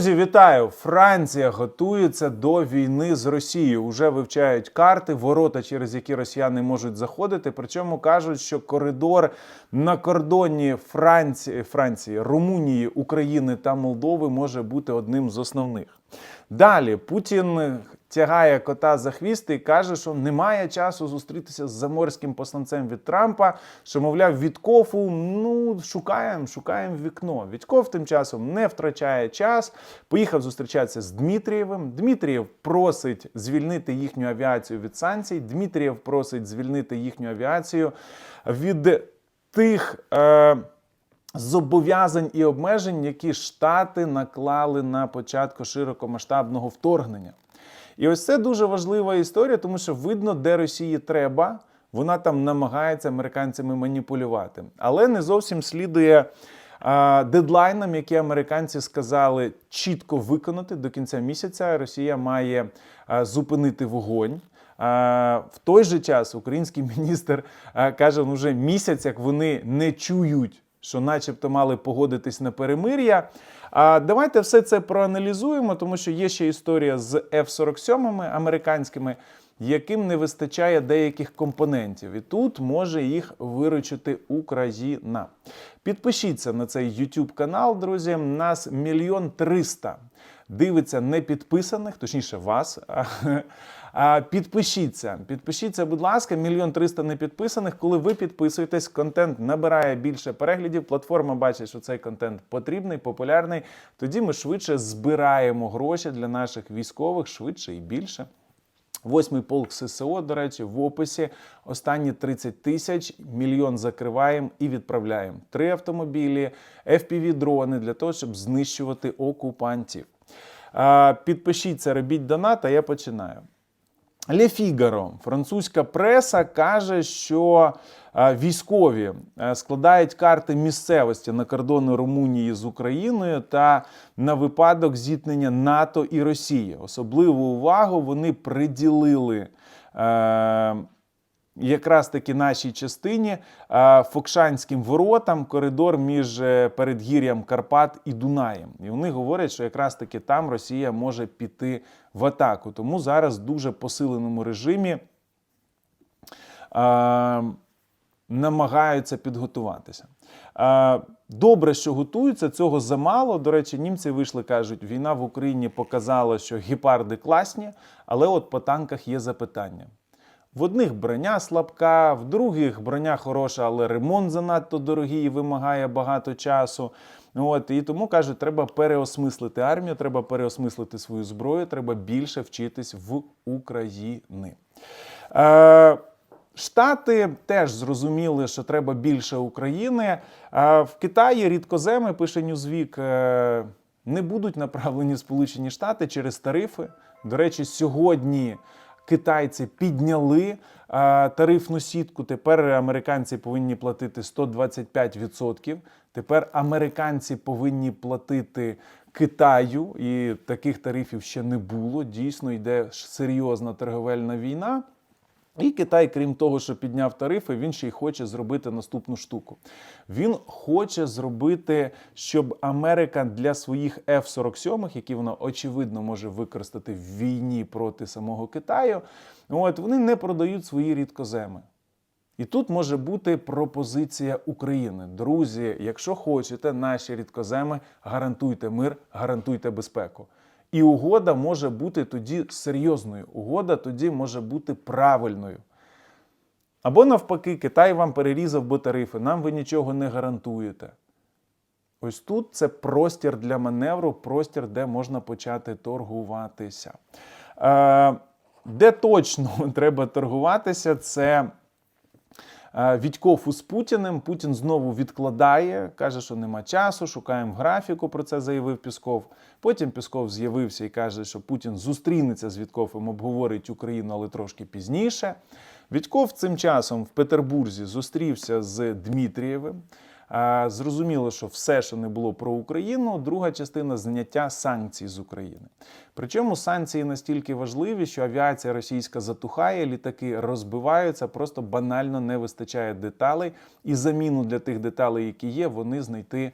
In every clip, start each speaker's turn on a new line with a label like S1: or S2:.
S1: Друзі, вітаю! Франція готується до війни з Росією. Уже вивчають карти, ворота, через які росіяни можуть заходити. Причому кажуть, що коридор на кордоні Франції, Франції, Румунії, України та Молдови може бути одним з основних. Далі Путін тягає кота за хвіст і каже, що немає часу зустрітися з заморським посланцем від Трампа. Що, мовляв, Віткофу ну шукаємо, шукаємо вікно. Вітков тим часом не втрачає час. Поїхав зустрічатися з Дмитрієвим. Дмитрієв просить звільнити їхню авіацію від санкцій. Дмитрієв просить звільнити їхню авіацію від тих. Е- зобов'язань і обмежень, які Штати наклали на початку широкомасштабного вторгнення. І ось це дуже важлива історія, тому що видно, де Росії треба. Вона там намагається американцями маніпулювати, але не зовсім слідує а, дедлайнам, які американці сказали чітко виконати до кінця місяця. Росія має а, зупинити вогонь. А, в той же час український міністр а, каже, ну вже місяць, як вони не чують що, начебто, мали погодитись на перемир'я. А давайте все це проаналізуємо, тому що є ще історія з F-47 американськими, яким не вистачає деяких компонентів. І тут може їх виручити Україна. Підпишіться на цей YouTube канал, друзі. Нас мільйон триста дивиться не підписаних, точніше, вас. Підпишіться, підпишіться, будь ласка, мільйон триста непідписаних. Коли ви підписуєтесь, контент набирає більше переглядів. Платформа бачить, що цей контент потрібний, популярний. Тоді ми швидше збираємо гроші для наших військових, швидше і більше. Восьмий полк ССО, до речі, в описі останні 30 тисяч, мільйон закриваємо і відправляємо. Три автомобілі, fpv дрони для того, щоб знищувати окупантів. Підпишіться, робіть донат, а я починаю. Ле Фігаро, французька преса каже, що військові складають карти місцевості на кордони Румунії з Україною та на випадок зіткнення НАТО і Росії. Особливу увагу вони приділили. Якраз таки нашій частині Фокшанським воротам коридор між е, передгір'ям Карпат і Дунаєм. І вони говорять, що якраз таки там Росія може піти в атаку. Тому зараз в дуже посиленому режимі намагаються підготуватися. Добре, що готуються, цього замало. До речі, німці вийшли, кажуть, війна в Україні показала, що гепарди класні, але от по танках є запитання. В одних броня слабка, в других броня хороша, але ремонт занадто дорогий і вимагає багато часу. От І тому кажуть, треба переосмислити армію, треба переосмислити свою зброю, треба більше вчитись в України. Е, Штати теж зрозуміли, що треба більше України. Е, в Китаї рідкоземи, пише Ньюзвік, е, не будуть направлені Сполучені Штати через тарифи. До речі, сьогодні китайці підняли а, тарифну сітку. Тепер американці повинні платити 125%. Тепер американці повинні платити Китаю, і таких тарифів ще не було. Дійсно, йде серйозна торговельна війна. І Китай, крім того, що підняв тарифи, він ще й хоче зробити наступну штуку. Він хоче зробити, щоб Америка для своїх F-47, які вона очевидно може використати в війні проти самого Китаю, от вони не продають свої рідкоземи. І тут може бути пропозиція України. Друзі, якщо хочете наші рідкоземи, гарантуйте мир, гарантуйте безпеку. І угода може бути тоді серйозною. Угода тоді може бути правильною. Або навпаки, Китай вам перерізав би тарифи, нам ви нічого не гарантуєте. Ось тут це простір для маневру, простір, де можна почати торгуватися. Е, Де точно треба торгуватися, це Е, Відьков з Путіним. Путін знову відкладає, каже, що нема часу, шукаємо графіку. Про це заявив Пісков. Потім Пісков з'явився і каже, що Путін зустрінеться з Вітковим, обговорить Україну, але трошки пізніше. Відьков цим часом в Петербурзі зустрівся з Дмитрієвим. Зрозуміло, що все, що не було про Україну, друга частина зняття санкцій з України. Причому санкції настільки важливі, що авіація російська затухає, літаки розбиваються, просто банально не вистачає деталей, і заміну для тих деталей, які є, вони знайти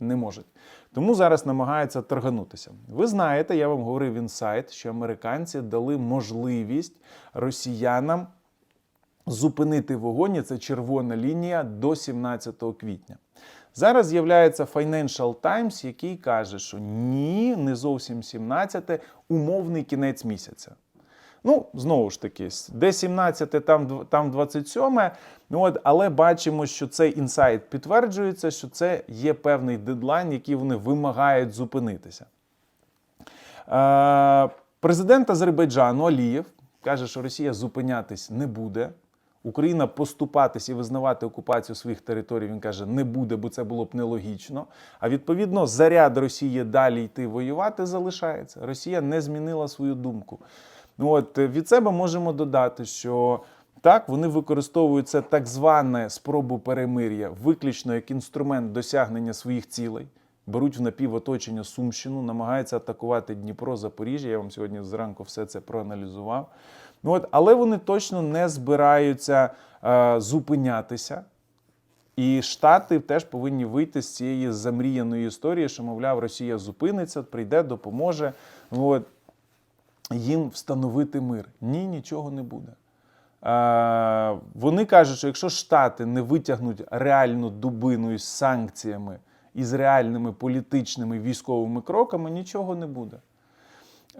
S1: не можуть. Тому зараз намагаються торганутися. Ви знаєте, я вам говорив інсайт, що американці дали можливість росіянам зупинити вогонь, і це червона лінія до 17 квітня. Зараз з'являється Financial Times, який каже, що ні, не зовсім 17, умовний кінець місяця. Ну, знову ж таки, де 17, там, там 27, ну от, але бачимо, що цей інсайт підтверджується, що це є певний дедлайн, який вони вимагають зупинитися. Е, Президент Азербайджану Алієв каже, що Росія зупинятись не буде. Україна поступатись і визнавати окупацію своїх територій, він каже, не буде, бо це було б нелогічно. А відповідно, заряд Росії далі йти воювати залишається. Росія не змінила свою думку. Ну от е, від себе можемо додати, що так вони використовують це так зване спробу перемир'я виключно як інструмент досягнення своїх цілей. Беруть в напівоточення Сумщину, намагаються атакувати Дніпро, Запоріжжя. Я вам сьогодні зранку все це проаналізував. Ну от, але вони точно не збираються е, зупинятися. І Штати теж повинні вийти з цієї замріяної історії, що, мовляв, Росія зупиниться, прийде, допоможе. Ну, от, їм встановити мир. Ні, нічого не буде. Е, вони кажуть, що якщо Штати не витягнуть реальну дубину із санкціями і з реальними політичними військовими кроками, нічого не буде.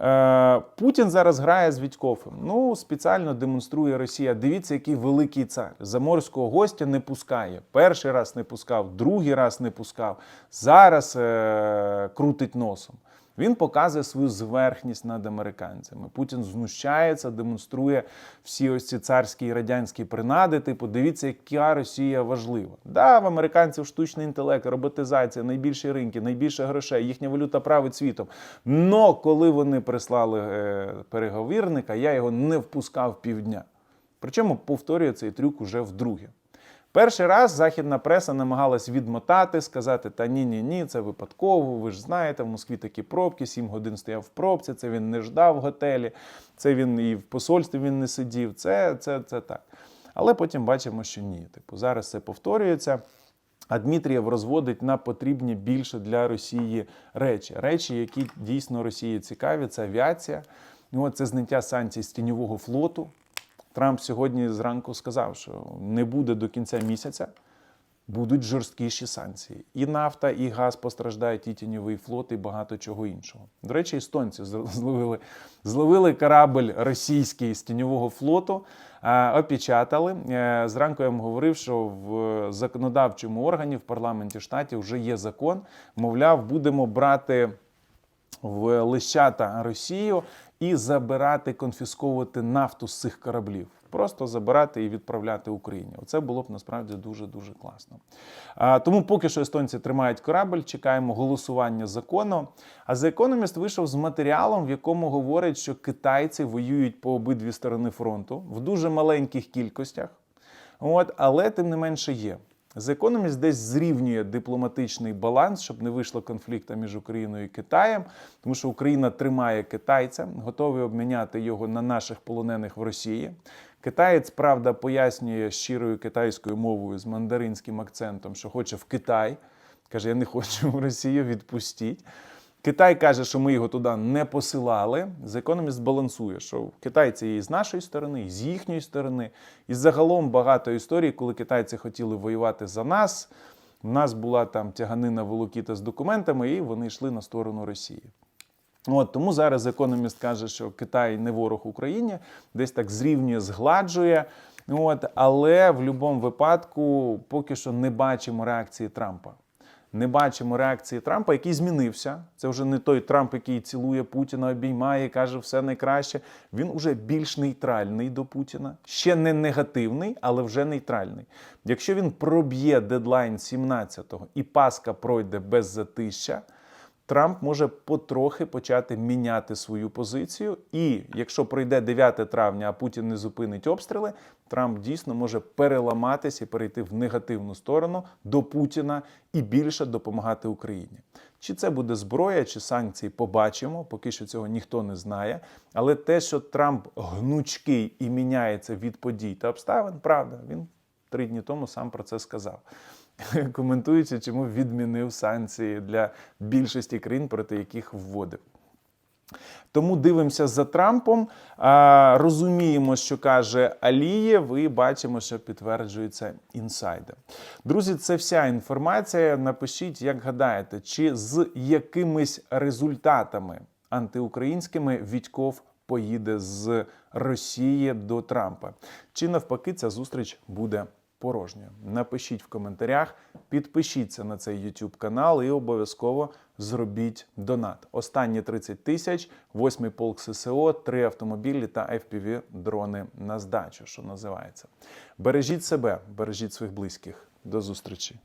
S1: Е, Путін зараз грає з Відьковим. Ну, спеціально демонструє Росія. Дивіться, який великий цар. Заморського гостя не пускає. Перший раз не пускав, другий раз не пускав. Зараз е- крутить носом. Він показує свою зверхність над американцями. Путін знущається, демонструє всі ось ці царські і радянські принади. Типу, дивіться, яка Росія важлива. Да, в американців штучний інтелект, роботизація, найбільші ринки, найбільше грошей, їхня валюта править світом. Но коли вони прислали е, переговірника, я його не впускав півдня. Причому повторює цей трюк уже вдруге. Перший раз західна преса намагалась відмотати, сказати: та ні, ні, ні, це випадково. Ви ж знаєте, в Москві такі пробки, сім годин стояв в пробці. Це він не ждав в готелі, це він і в посольстві він не сидів. Це, це, це так. Але потім бачимо, що ні. Типу, зараз це повторюється. А Дмитрієв розводить на потрібні більше для Росії речі. Речі, які дійсно Росії цікаві, це авіація. Ну, це зняття санкцій з тіньового флоту. Трамп сьогодні зранку сказав, що не буде до кінця місяця, будуть жорсткіші санкції. І нафта, і газ постраждають, і тіньовий флот, і багато чого іншого. До речі, естонці зловили, зловили корабль російський з тіньового флоту, опечатали. Е, Зранку я вам говорив, що в законодавчому органі в парламенті штатів вже є закон. Мовляв, будемо брати в лищата Росію і забирати, конфісковувати нафту з цих кораблів. Просто забирати і відправляти Україні. Оце було б насправді дуже дуже класно. А, тому поки що естонці тримають корабль, чекаємо голосування закону. А The Economist вийшов з матеріалом, в якому говорить, що китайці воюють по обидві сторони фронту в дуже маленьких кількостях. От, але тим не менше є. The Economist десь зрівнює дипломатичний баланс, щоб не вийшло конфлікту між Україною і Китаєм, тому що Україна тримає китайця, готовий обміняти його на наших полонених в Росії. Китаєць, правда, пояснює щирою китайською мовою з мандаринським акцентом, що хоче в Китай. Каже, я не хочу в Росію, відпустіть. Китай каже, що ми його туди не посилали. The Economist балансує, що китайці є з нашої сторони, і з їхньої сторони. І загалом багато історій, коли китайці хотіли воювати за нас. У нас була там тяганина волокіта з документами, і вони йшли на сторону Росії. От тому зараз Economist каже, що Китай не ворог Україні, десь так зрівнює, згладжує. От, але в будь-якому випадку поки що не бачимо реакції Трампа. Не бачимо реакції Трампа, який змінився. Це вже не той Трамп, який цілує Путіна, обіймає, каже все найкраще. Він уже більш нейтральний до Путіна. Ще не негативний, але вже нейтральний. Якщо він проб'є дедлайн 17-го і Паска пройде без затища, Трамп може потрохи почати міняти свою позицію. І якщо пройде 9 травня, а Путін не зупинить обстріли, Трамп дійсно може переламатись і перейти в негативну сторону до Путіна і більше допомагати Україні. Чи це буде зброя, чи санкції, побачимо. Поки що цього ніхто не знає. Але те, що Трамп гнучкий і міняється від подій та обставин, правда, він три дні тому сам про це сказав. коментуючи, чому відмінив санкції для більшості країн, проти яких вводив. Тому дивимося за Трампом, розуміємо, що каже Алієв, і бачимо, що підтверджується інсайдер. Друзі, це вся інформація. Напишіть, як гадаєте, чи з якимись результатами антиукраїнськими Вітьков поїде з Росії до Трампа, чи навпаки ця зустріч буде порожньою. Напишіть в коментарях, підпишіться на цей YouTube канал і обов'язково зробіть донат. Останні 30 тисяч, 8 полк ССО, 3 автомобілі та FPV дрони на здачу, що називається. Бережіть себе, бережіть своїх близьких. До зустрічі.